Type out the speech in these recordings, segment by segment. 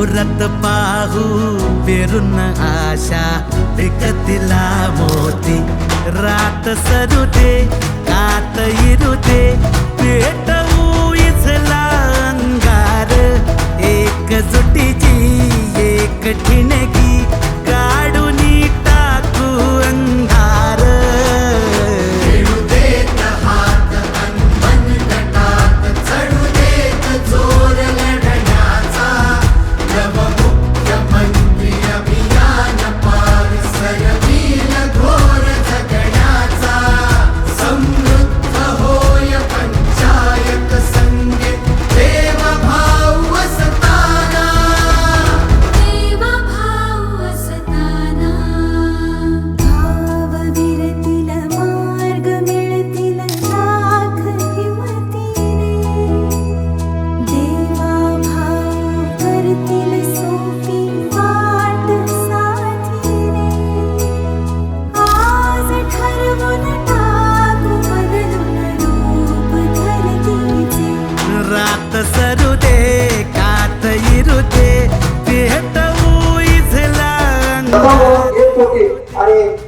പുറത്ത് പാഹു പെരുന്ന ആശ തിക്കത്തിലാ മോത്തി. രാത്ത കാത്ത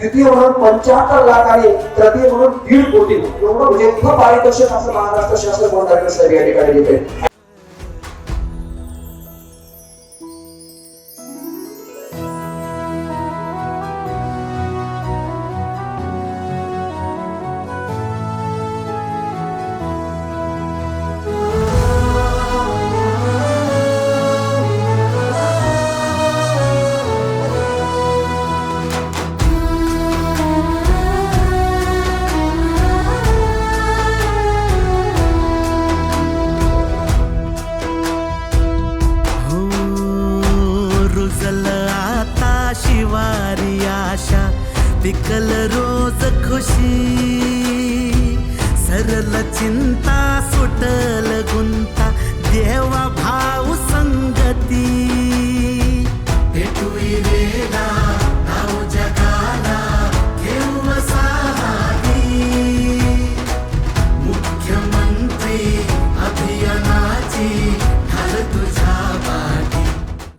द्वितीय म्हणून पंच्याहत्तर लाख आणि तृतीय म्हणून दीड कोटी. एवढं म्हणजे इतकं पारितोषिक असं महाराष्ट्र शासन बोर्ड या ठिकाणी देते वारी आशा पिकल रोज खुशी.